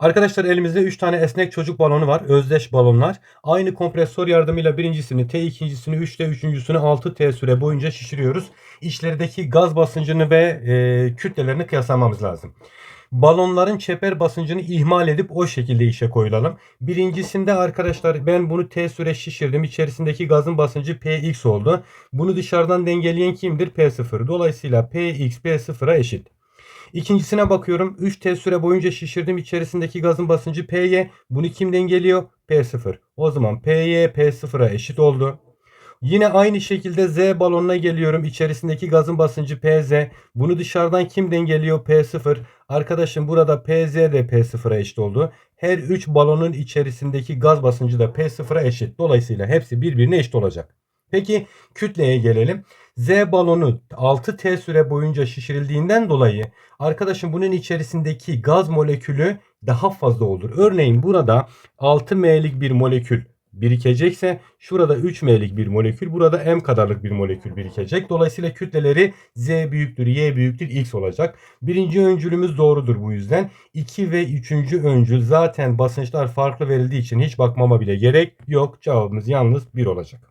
Arkadaşlar elimizde 3 tane esnek çocuk balonu var. Özdeş balonlar. Aynı kompresör yardımıyla birincisini T, ikincisini 3T, üçüncüsünü 6T süre boyunca şişiriyoruz. İçlerideki gaz basıncını ve e, kütlelerini kıyaslamamız lazım. Balonların çeper basıncını ihmal edip o şekilde işe koyulalım. Birincisinde arkadaşlar ben bunu T süre şişirdim. İçerisindeki gazın basıncı Px oldu. Bunu dışarıdan dengeleyen kimdir? P0. Dolayısıyla Px P0'a eşit. İkincisine bakıyorum. 3T süre boyunca şişirdim. İçerisindeki gazın basıncı Py. Bunu kim dengeliyor? P0. O zaman Py P0'a eşit oldu. Yine aynı şekilde Z balonuna geliyorum. İçerisindeki gazın basıncı Pz. Bunu dışarıdan kim dengeliyor? P0. Arkadaşım burada Pz de P0'a eşit oldu. Her 3 balonun içerisindeki gaz basıncı da P0'a eşit. Dolayısıyla hepsi birbirine eşit olacak. Peki kütleye gelelim. Z balonu 6T süre boyunca şişirildiğinden dolayı arkadaşım bunun içerisindeki gaz molekülü daha fazla olur. Örneğin burada 6M'lik bir molekül birikecekse şurada 3M'lik bir molekül burada M kadarlık bir molekül birikecek. Dolayısıyla kütleleri Z büyüktür Y büyüktür X olacak. Birinci öncülümüz doğrudur bu yüzden. 2 ve 3. öncül zaten basınçlar farklı verildiği için hiç bakmama bile gerek yok. Cevabımız yalnız 1 olacak.